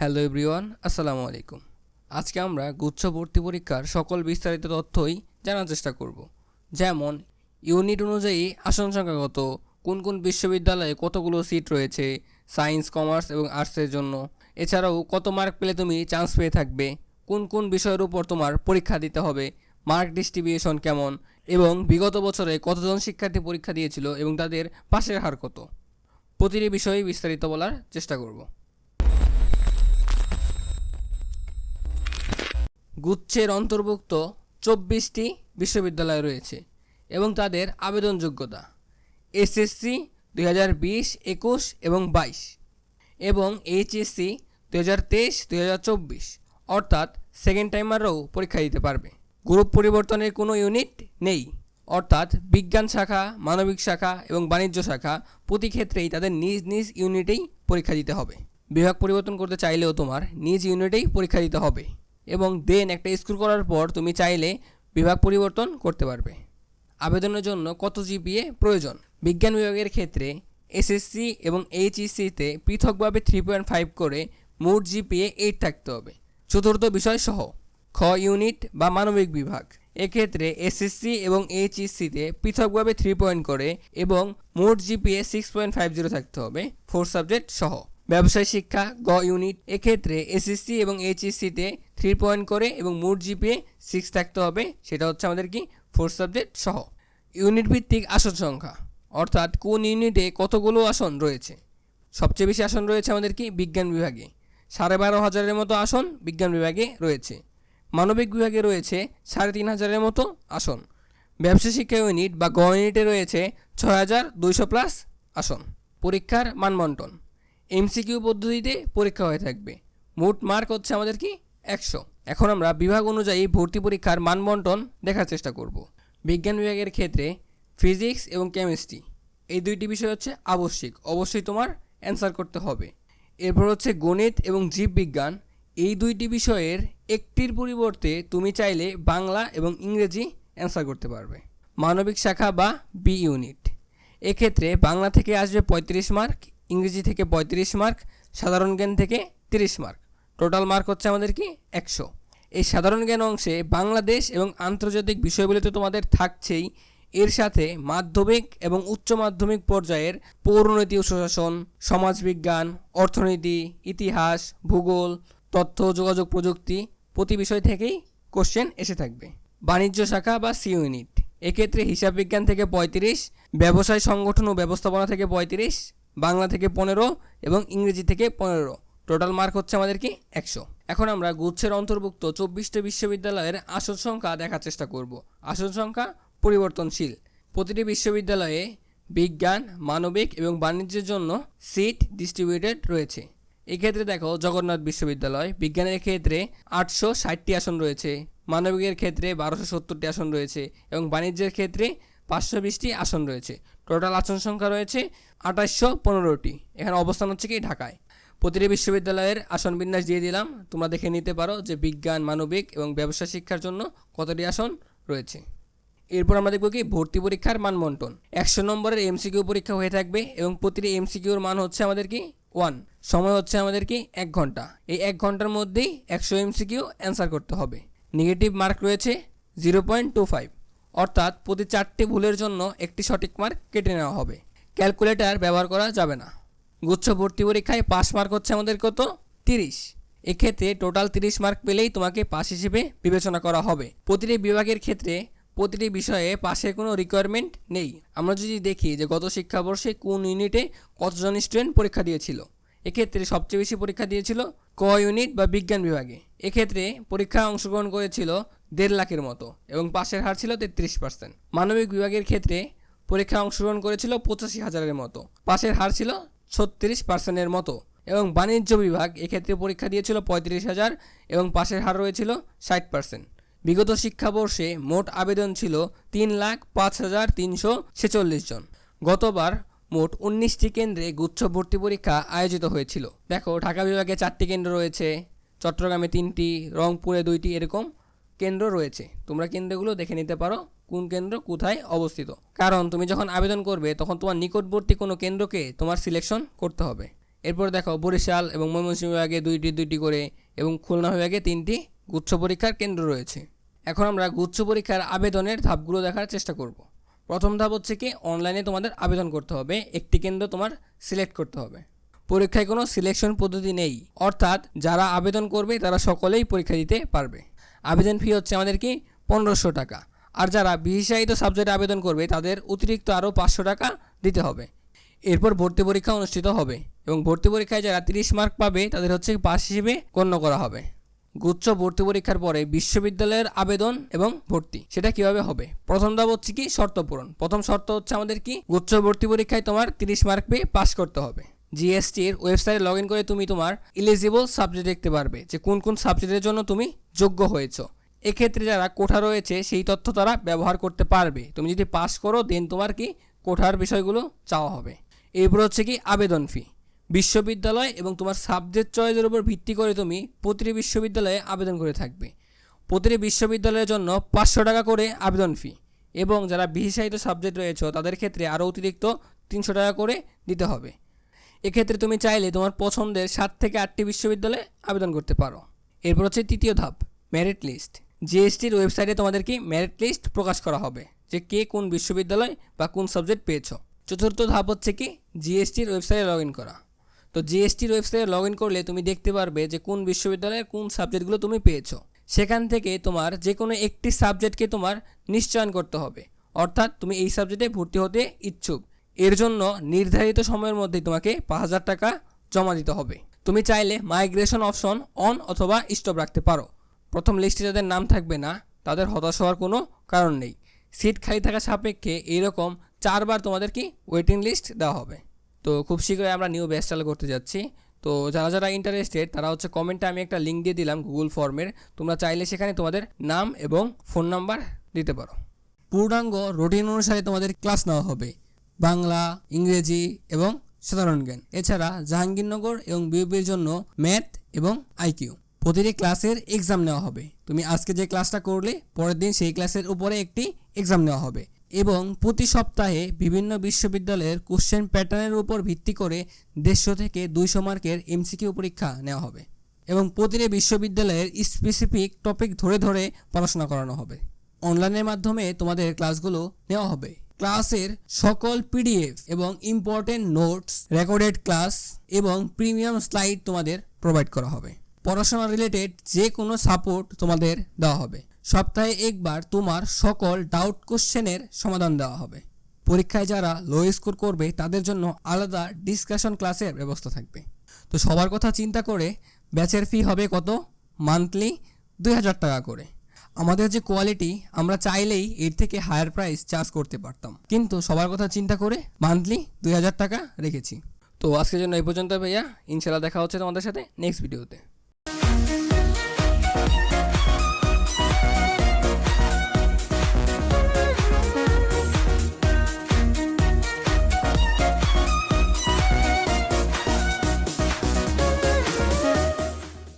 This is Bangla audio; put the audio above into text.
হ্যালো এভরিওয়ান, আসসালামু আলাইকুম। আজকে আমরা গুচ্ছ ভর্তি পরীক্ষার সকল বিস্তারিত তথ্যই জানার চেষ্টা করব। যেমন, ইউনিট অনুযায়ী আসন সংখ্যা কত, কোন কোন বিশ্ববিদ্যালয়ে কতগুলো সিট রয়েছে, সায়েন্স, কমার্স এবং আর্টসের জন্য, এছাড়াও কত মার্ক পেলে তুমি চান্স পেয়ে থাকবে, কোন কোন বিষয়ের উপর তোমার পরীক্ষা দিতে হবে, মার্ক ডিস্ট্রিবিউশন কেমন, এবং বিগত বছরে কতজন শিক্ষার্থী পরীক্ষা দিয়েছিল এবং তাদের পাশের হার কত। প্রতিটি বিষয়ে বিস্তারিত বলার চেষ্টা করব। গুচ্ছের অন্তর্ভুক্ত চব্বিশটি বিশ্ববিদ্যালয় রয়েছে এবং তাদের আবেদন যোগ্যতা এসএসসি দুই হাজার বিশ, একুশ এবং বাইশ এবং এইচএসসি দুই হাজার তেইশ, দুই হাজার চব্বিশ অর্থাৎ সেকেন্ড টাইমারও পরীক্ষা দিতে পারবে। গ্রুপ পরিবর্তনের কোনো ইউনিট নেই, অর্থাৎ বিজ্ঞান শাখা, মানবিক শাখা এবং বাণিজ্য শাখা প্রতি ক্ষেত্রেই তাদের নিজ নিজ ইউনিটেই পরীক্ষা দিতে হবে। বিভাগ পরিবর্তন করতে চাইলেও তোমার নিজ ইউনিটেই পরীক্ষা দিতে হবে। এবং দেন একটা স্কোর করার পর তুমি চাইলে বিভাগ পরিবর্তন করতে পারবে। আবেদনের জন্য কত জিপিএ প্রয়োজন? বিজ্ঞান বিভাগের ক্ষেত্রে এসএসসি এবং এইচইসিতে পৃথকভাবে থ্রি পয়েন্ট ফাইভ করে মোট জিপিএ এইট থাকতে হবে। চতুর্থ বিষয় সহ, খ ইউনিট বা মানবিক বিভাগ। এক্ষেত্রে এসএসসি এবং এইচএসসিতে পৃথকভাবে থ্রি পয়েন্ট করে এবং মোট GPA six point five zero থাকতে হবে। ফোর সাবজেক্ট সহ ব্যবসায় শিক্ষা, গ ইউনিট, এক্ষেত্রে এসএসসি এবং এইচএসসিতে থ্রি পয়েন্ট করে এবং মোট জিপিএ সিক্স থাকতে হবে, সেটা হচ্ছে আমাদের কি? ফোর সাবজেক্ট সহ। ইউনিট ভিত্তিক আসন সংখ্যা, অর্থাৎ কোন ইউনিটে কতগুলো আসন রয়েছে? সবচেয়ে বেশি আসন রয়েছে আমাদের কি? বিজ্ঞান বিভাগে। সাড়ে বারো হাজারের মতো আসন বিজ্ঞান বিভাগে রয়েছে। মানবিক বিভাগে রয়েছে সাড়ে তিন হাজারের মতো আসন। ব্যবসা শিক্ষা ইউনিট বা গ ইউনিটে রয়েছে ছয় হাজার দুইশো প্লাস আসন। পরীক্ষার মানবন্টন এমসিকিউ পদ্ধতিতে পরীক্ষা হয়ে থাকবে। মোট মার্ক হচ্ছে আমাদের কি? একশো। এখন আমরা বিভাগ অনুযায়ী ভর্তি পরীক্ষার মানবন্টন দেখার চেষ্টা করব। বিজ্ঞান বিভাগের ক্ষেত্রে ফিজিক্স এবং কেমিস্ট্রি এই দুইটি বিষয় হচ্ছে আবশ্যিক। অবশ্যই তোমার অ্যান্সার করতে হবে। এরপর হচ্ছে গণিত এবং জীববিজ্ঞান। এই দুইটি বিষয়ের একটির পরিবর্তে তুমি চাইলে বাংলা এবং ইংরেজি অ্যান্সার করতে পারবে। মানবিক শাখা বা বি ইউনিট এক্ষেত্রে বাংলা থেকে আসবে পঁয়ত্রিশ মার্ক ইংরেজি থেকে পঁয়ত্রিশ মার্ক, সাধারণ জ্ঞান থেকে তিরিশ মার্ক। টোটাল মার্ক হচ্ছে আমাদের কি? একশো। এই সাধারণ জ্ঞান অংশে বাংলাদেশ এবং আন্তর্জাতিক বিষয়গুলি তো তোমাদের থাকছেই। এর সাথে মাধ্যমিক এবং উচ্চ মাধ্যমিক পর্যায়ের পৌরনীতি ও সুশাসন, সমাজবিজ্ঞান, অর্থনীতি, ইতিহাস, ভূগোল, তথ্য, যোগাযোগ প্রযুক্তি প্রতি বিষয় থেকেই কোশ্চেন এসে থাকবে। বাণিজ্য শাখা বা সি ইউনিট এক্ষেত্রে হিসাব বিজ্ঞান থেকে পঁয়ত্রিশ, ব্যবসায় সংগঠন ও ব্যবস্থাপনা থেকে পঁয়ত্রিশ বাংলা থেকে পনেরো এবং ইংরেজি থেকে পনেরো। টোটাল মার্ক হচ্ছে আমাদের কি একশো। এখন আমরা গুচ্ছের অন্তর্ভুক্ত চব্বিশটি বিশ্ববিদ্যালয়ের আসন সংখ্যা দেখার চেষ্টা করব। আসন সংখ্যা পরিবর্তনশীল। প্রতিটি বিশ্ববিদ্যালয়ে বিজ্ঞান, মানবিক এবং বাণিজ্যের জন্য সিট ডিস্ট্রিবিউটেড রয়েছে। এক্ষেত্রে দেখো, জগন্নাথ বিশ্ববিদ্যালয়, বিজ্ঞানের ক্ষেত্রে আটশো ষাটটি আসন রয়েছে, মানবিকের ক্ষেত্রে বারোশো সত্তরটি আসন রয়েছে এবং বাণিজ্যের ক্ষেত্রে পাঁচশো বিশটি আসন রয়েছে। টোটাল আসন সংখ্যা রয়েছে আঠাশশো পনেরোটি। এখানে অবস্থান হচ্ছে কি ঢাকায়। প্রতিটি বিশ্ববিদ্যালয়ের আসন বিন্যাস দিয়ে দিলাম। তোমরা দেখে নিতে পারো যে বিজ্ঞান, মানবিক এবং ব্যবসা শিক্ষার জন্য কতটি আসন রয়েছে। এরপর আমরা দেখব কি ভর্তি পরীক্ষার মানবন্টন একশো নম্বরের এমসিকিউ পরীক্ষা হয়ে থাকবে এবং প্রতিটি এমসিকিউর মান হচ্ছে আমাদের কি ওয়ান। সময় হচ্ছে আমাদের কি এক ঘণ্টা। এই এক ঘণ্টার মধ্যেই একশো এমসিকিউ অ্যান্সার করতে হবে। নেগেটিভ মার্ক রয়েছে জিরো পয়েন্ট টু ফাইভ। অর্থাৎ প্রতি চারটি ভুলের জন্য একটি সঠিক মার্ক কেটে নেওয়া হবে। ক্যালকুলেটর ব্যবহার করা যাবে না। গুচ্ছ ভর্তি পরীক্ষায় পাস মার্ক হচ্ছে আমাদের কত? তিরিশ। এক্ষেত্রে টোটাল তিরিশ মার্ক পেলেই তোমাকে পাস হিসেবে বিবেচনা করা হবে। প্রতিটি বিভাগের ক্ষেত্রে প্রতিটি বিষয়ে পাশের কোনো রিকোয়ারমেন্ট নেই। আমরা যদি দেখি যে গত শিক্ষাবর্ষে কোন ইউনিটে কতজন স্টুডেন্ট পরীক্ষা দিয়েছিল? এক্ষেত্রে সবচেয়ে বেশি পরীক্ষা দিয়েছিল ক ইউনিট বা বিজ্ঞান বিভাগে। এক্ষেত্রে পরীক্ষায় অংশগ্রহণ করেছিল দেড় লাখের মতো এবং পাশের হার ছিল তেত্রিশ পার্সেন্ট। মানবিক বিভাগের ক্ষেত্রে পরীক্ষায় অংশগ্রহণ করেছিল পঁচাশি হাজারের মতো। পাশের হার ছিল ছত্রিশ পার্সেন্টের মতো এবং বাণিজ্য বিভাগ এক্ষেত্রে পরীক্ষা দিয়েছিল পঁয়ত্রিশ হাজার এবং পাশের হার রয়েছিল ষাট পার্সেন্ট। বিগত শিক্ষাবর্ষে মোট আবেদন ছিল তিন লাখ পাঁচ হাজার তিনশো ছেচল্লিশ জন। গতবার মোট উনিশটি কেন্দ্রে গুচ্ছ ভর্তি পরীক্ষা আয়োজিত হয়েছিল। দেখো, ঢাকা বিভাগে চারটি কেন্দ্র রয়েছে, চট্টগ্রামে তিনটি, রংপুরে দুইটি, এরকম কেন্দ্র রয়েছে। তোমরা কেন্দ্রগুলো দেখে নিতে পারো, কোন কেন্দ্র কোথায় অবস্থিত। কারণ তুমি যখন আবেদন করবে, তখন তোমার নিকটবর্তী কোনো কেন্দ্রকে তোমার সিলেকশন করতে হবে। এরপর দেখো, বরিশাল এবং ময়মনসিংহ বিভাগে দুইটি দুইটি করে এবং খুলনা বিভাগে তিনটি গুচ্ছ পরীক্ষার কেন্দ্র রয়েছে। এখন আমরা গুচ্ছ পরীক্ষার আবেদনের ধাপগুলো দেখার চেষ্টা করব। প্রথম ধাপ হচ্ছে কি অনলাইনে তোমাদের আবেদন করতে হবে, একটি কেন্দ্র তোমার সিলেক্ট করতে হবে। পরীক্ষায় কোনো সিলেকশন পদ্ধতি নেই। অর্থাৎ যারা আবেদন করবে, তারা সকলেই পরীক্ষা দিতে পারবে। আবেদন ফি হচ্ছে আমাদের কি? পনেরোশো টাকা। আর যারা বিশেষায়িত সাবজেক্টে আবেদন করবে, তাদের অতিরিক্ত আরও পাঁচশো টাকা দিতে হবে। এরপর ভর্তি পরীক্ষা অনুষ্ঠিত হবে এবং ভর্তি পরীক্ষায় যারা তিরিশ মার্ক পাবে, তাদের হচ্ছে পাস হিসেবে গণ্য করা হবে। গুচ্ছ ভর্তি পরীক্ষার পরে বিশ্ববিদ্যালয়ের আবেদন এবং ভর্তি, সেটা কীভাবে হবে? প্রথম ধাপ হচ্ছে কি শর্ত পূরণ। প্রথম শর্ত হচ্ছে আমাদের কি? গুচ্ছ ভর্তি পরীক্ষায় তোমার তিরিশ মার্ক পেয়ে পাস করতে হবে। জিএসটির ওয়েবসাইটে লগ ইন করে তুমি তোমার ইলিজিবল সাবজেক্ট দেখতে পারবে যে কোন কোন সাবজেক্টের জন্য তুমি যোগ্য হয়েছো। এক্ষেত্রে যারা কোঠা রয়েছে, সেই তথ্য তারা ব্যবহার করতে পারবে। তুমি যদি পাস করো দেন তোমার কি কোঠার বিষয়গুলো চাওয়া হবে। এরপর হচ্ছে কি আবেদন ফি বিশ্ববিদ্যালয় এবং তোমার সাবজেক্ট চয়েসের উপর ভিত্তি করে তুমি প্রতিটি বিশ্ববিদ্যালয়ে আবেদন করে থাকবে। প্রতিটি বিশ্ববিদ্যালয়ের জন্য পাঁচশো টাকা করে আবেদন ফি এবং যারা বিশেষায়িত সাবজেক্ট রয়েছে, তাদের ক্ষেত্রে আরও অতিরিক্ত তিনশো টাকা করে দিতে হবে। এক্ষেত্রে তুমি চাইলে তোমার পছন্দের সাত থেকে আটটি বিশ্ববিদ্যালয়ে আবেদন করতে পারো। এরপর হচ্ছে তৃতীয় ধাপ মেরিট লিস্ট জিএসটির ওয়েবসাইটে তোমাদেরকে মেরিট লিস্ট প্রকাশ করা হবে যে কে কোন বিশ্ববিদ্যালয় বা কোন সাবজেক্ট পেয়েছ। চতুর্থ ধাপ হচ্ছে কি? জিএসটির ওয়েবসাইটে লগ ইন করা। তো জিএসটির ওয়েবসাইটে লগ ইন করলে তুমি দেখতে পারবে যে কোন বিশ্ববিদ্যালয়ের কোন সাবজেক্টগুলো তুমি পেয়েছ। সেখান থেকে তোমার যে কোনো একটি সাবজেক্টকে তোমার নিশ্চয়ন করতে হবে। অর্থাৎ তুমি এই সাবজেক্টে ভর্তি হতে ইচ্ছুক। এর জন্য নির্ধারিত সময়ের মধ্যে তোমাকে পাঁচ হাজার টাকা জমা দিতে হবে। তুমি চাইলে মাইগ্রেশন অপশন অন অথবা স্টপ রাখতে পারো। প্রথম লিস্টে যাদের নাম থাকবে না, তাদের হতাশ হওয়ার কোনো কারণ নেই। সিট খালি থাকা সাপেক্ষে এইরকম চারবার তোমাদের কি ওয়েটিং লিস্ট দেওয়া হবে। তো খুব শীঘ্রই আমরা নিউ ব্যাচ চালু করতে যাচ্ছি। তো যারা যারা ইন্টারেস্টেড তারা হচ্ছে কমেন্টে আমি একটা লিঙ্ক দিয়ে দিলাম গুগল ফর্মের তোমরা চাইলে সেখানে তোমাদের নাম এবং ফোন নাম্বার দিতে পারো। পূর্ণাঙ্গ রুটিন অনুসারে তোমাদের ক্লাস নেওয়া হবে। বাংলা, ইংরেজি এবং সাধারণ জ্ঞান। এছাড়া জাহাঙ্গীরনগর এবং বিউপির জন্য ম্যাথ এবং আইকিউ। প্রতিটি ক্লাসের এক্সাম নেওয়া হবে। তুমি আজকে যে ক্লাসটা করলে, পরের দিন সেই ক্লাসের উপরে একটি এক্সাম নেওয়া হবে। এবং প্রতি সপ্তাহে বিভিন্ন বিশ্ববিদ্যালয়ের কোশ্চেন প্যাটার্নের উপর ভিত্তি করে দেড়শো থেকে দুইশো মার্কের এমসিকিউ পরীক্ষা নেওয়া হবে। এবং প্রতিটি বিশ্ববিদ্যালয়ের স্পেসিফিক টপিক ধরে ধরে পড়াশোনা করানো হবে। অনলাইনের মাধ্যমে তোমাদের ক্লাসগুলো নেওয়া হবে। ক্লাসের সকল পিডিএফ এবং ইম্পর্টেন্ট নোটস রেকর্ডেড ক্লাস এবং প্রিমিয়াম স্লাইড তোমাদের প্রোভাইড করা হবে। পড়াশোনা রিলেটেড যে কোনো সাপোর্ট তোমাদের দেওয়া হবে। সপ্তাহে একবার তোমার সকল ডাউট কোশ্চেনের সমাধান দেওয়া হবে। পরীক্ষায় যারা লো স্কোর করবে, তাদের জন্য আলাদা ডিসকাশন ক্লাসের ব্যবস্থা থাকবে। তো সবার কথা চিন্তা করে ব্যাচের ফি হবে কত? মান্থলি দুই হাজার টাকা করে। আমাদের যে কোয়ালিটি আমরা চাইলেই এর থেকে হায়ার প্রাইস চার্জ করতে পারতাম। কিন্তু সবার কথা চিন্তা করে মান্থলি দুই হাজার টাকা রেখেছি। তো আজকের জন্য এই পর্যন্ত ভাইয়া। ইনশাল্লাহ দেখা হচ্ছে তোমাদের সাথে নেক্সট ভিডিওতে